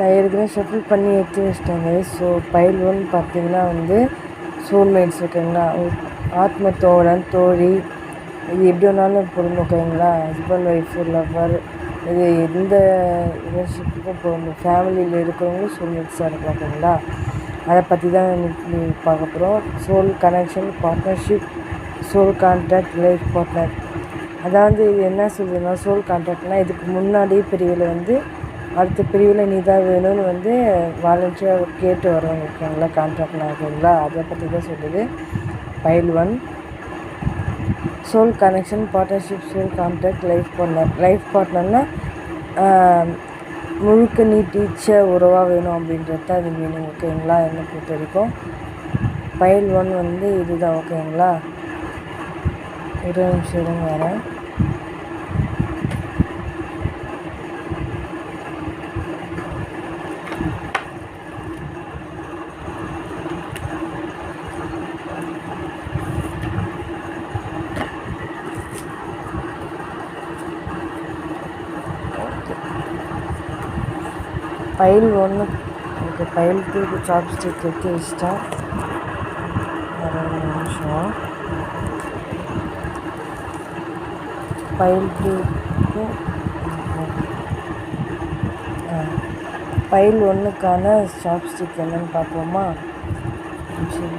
நான் ஏற்கனவே ஷஃபில் பண்ணி எடுத்து வச்சிட்டேங்க ஸோ பயில் ஒன் பார்த்தீங்கன்னா வந்து சோல்மேட்ஸ் ஓகேங்களா ஆத்ம தோழன் தோழி இது எப்படி வேணாலும் பொருந்தும் ஓகேங்களா ஹஸ்பண்ட் ஒய்ஃபு லவ்வர் இது எந்த ரிலேஷன்ஷிப்புக்கும் பொருந்தும். ஃபேமிலியில் இருக்கிறவங்களும் சோல்மேட்ஸாக இருக்கலாம் ஓகேங்களா அதை பற்றி தான் இன்னைக்கு பார்க்க போகிறோம் soul connection partnership soul contract life partner அதாவது இது என்ன சொல்லுதுன்னா சோல் கான்ட்ராக்ட்னால் இதுக்கு முன்னாடி பிரிவில் வந்து அடுத்த பிரிவில் நீ தான் வேணும்னு வந்து வாலண்டியராக கேட்டு வரவங்க ஓகேங்களா கான்ட்ராக்ட்னா ஓகேங்களா அதை பற்றி தான் சொல்லுது. File one soul connection partnership soul contact life partner life பார்ட்னர்னால் முழுக்க நீ டீச்சர் உறவாக வேணும் அப்படின்றது தான் இது மீனிங் ஓகேங்களா என்னை பொறுத்த வரைக்கும். பைல் ஒன் வந்து இதுதான் ஓகேங்களா இருபது நிமிஷம் இருங்க வரேன். ஃபைல் ஒன்று ஓகே ஃபைல் டூக்கு சாப்ஸ்டிக் எடுத்து வச்சிட்டேன். ஒரு நிமிஷம். ஃபைல் டூக்கு ஃபைல் ஒன்றுக்கான சாப்ஸ்டிக் என்னன்னு பார்ப்போமா? சரி.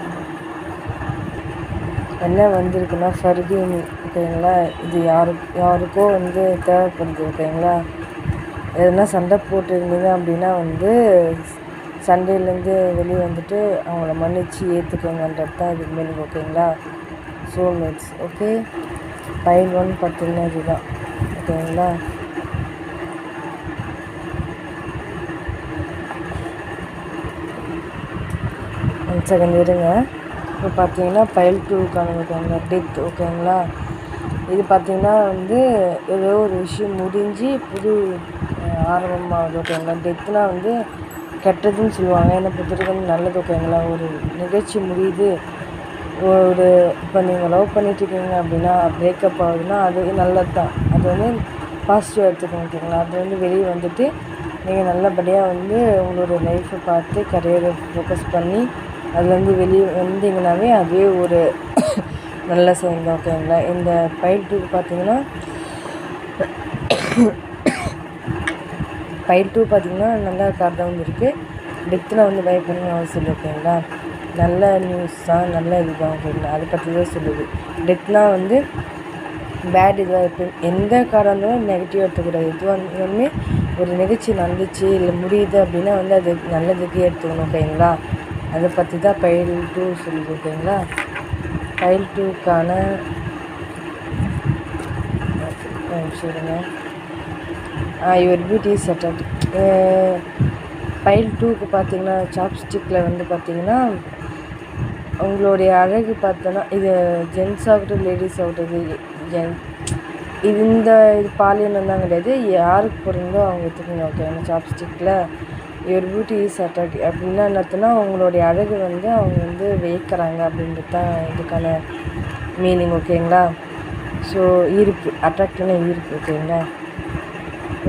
என்ன வந்திருக்குன்னா ஃபர்கினி ஓகேங்களா இது யாரு யாருக்கோ வந்து தேவைப்படுது ஓகேங்களா எதனா சண்டை போட்டுருந்தீங்க அப்படின்னா வந்து சண்டையிலேருந்து வெளியே வந்துட்டு அவங்கள மன்னித்து ஏற்றுக்கோங்கன்றது தான் இதுக்கு மீனிங் ஓகேங்களா? சோல்மேட்ஸ் ஓகே ஃபைல் ஒன் பார்த்தீங்கன்னா இதுதான் ஓகேங்களா? ஒன் செகண்ட் இருங்க. இப்போ பார்த்தீங்கன்னா பைல் டூக்கான ஓகேங்களா டெத் ஓகேங்களா? இது பார்த்திங்கன்னா வந்து ஏதோ ஒரு விஷயம் முடிஞ்சு புது ஆர்வமாக ஆரம்பமாகுது ஓகேங்களா டெத்துனா வந்து கெட்டதுன்னு சொல்லுவாங்க. என்னை பொறுத்த நல்ல நல்லது ஓகேங்களா ஒரு நிகழ்ச்சி முடியுது. ஒரு இப்போ நீங்கள் லவ் பண்ணிட்டு இருக்கீங்க அப்படின்னா பிரேக்கப் ஆகுதுன்னா அது நல்லது தான் அது வந்து பாசிட்டிவ் எடுத்துக்கணும் ஓகேங்களா அது வந்து வெளியே வந்துட்டு நீங்கள் நல்லபடியாக வந்து உங்களோட லைஃப்பை பார்த்து கரியரை ஃபோக்கஸ் பண்ணி அதுலேருந்து வெளியே வந்தீங்கன்னாவே அதுவே ஒரு நல்ல சைன் தான் ஓகேங்களா இந்த பயிற்சிக்கு பார்த்தீங்கன்னா பைல் டூ பார்த்தீங்கன்னா நல்ல கார்டு தான் வந்து இருக்குது டெத்தில் வந்து பயப்படணும்னு அவசியம் இல்லை ஓகேங்களா? நல்ல நியூஸ் தான் நல்ல இதுதான் ஓகேங்களா? அதை பற்றி தான் சொல்லுது. டெத்னால் வந்து பேட் இதுவாக இருக்குது எந்த காராக இருந்தாலும் நெகட்டிவ் எடுத்துக்கூடாது எதுவாக இருந்தாலுமே ஒரு நிகழ்ச்சி நடந்துச்சு இல்லை முடியுது அப்படின்னா வந்து அது நல்லதுக்கே எடுத்துக்கணும் ஓகேங்களா? அதை பற்றி தான் பைல் டூ சொல்லுது ஓகேங்களா? பைல் டூக்கான சொல்லுங்கள் யுவர் பியூட்டி செட்டட் பைல் டூக்கு பார்த்தீங்கன்னா சாப்ஸ்டிக்கில் வந்து பார்த்தீங்கன்னா உங்களுடைய அழகு பார்த்தோன்னா இது ஜென்ஸ் ஆகட்டும் லேடிஸ் ஆகட்டும் இது ஜென் இது இந்த இது பாலியனம் தான் கிடையாது. யாருக்கு பொருந்தோ அவங்க எடுத்துக்கோங்க ஓகே சாப்ஸ்டிக்கில் யுவர் பியூட்டி இஸ் அட்ராக்டிவ் அப்படின்னா என்னத்துனா அர்த்தம்னா உங்களுடைய அழகு வந்து அவங்க வந்து வியக்கிறாங்க அப்படின்றது தான் இதுக்கான மீனிங் ஓகேங்களா ஸோ ஈர்ப்பு அட்ராக்டிவ்னா ஈர்ப்பு ஓகேங்களா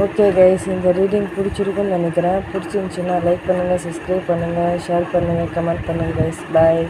ஓகே கைஸ் இந்த ரீடிங் பிடிச்சிருக்குன்னு நினைக்கிறேன். பிடிச்சிருந்துச்சின்னா லைக் பண்ணுங்கள் சப்ஸ்கிரைப் பண்ணுங்கள் ஷேர் பண்ணுங்கள் கமெண்ட் பண்ணுங்கள் கைஸ் பாய்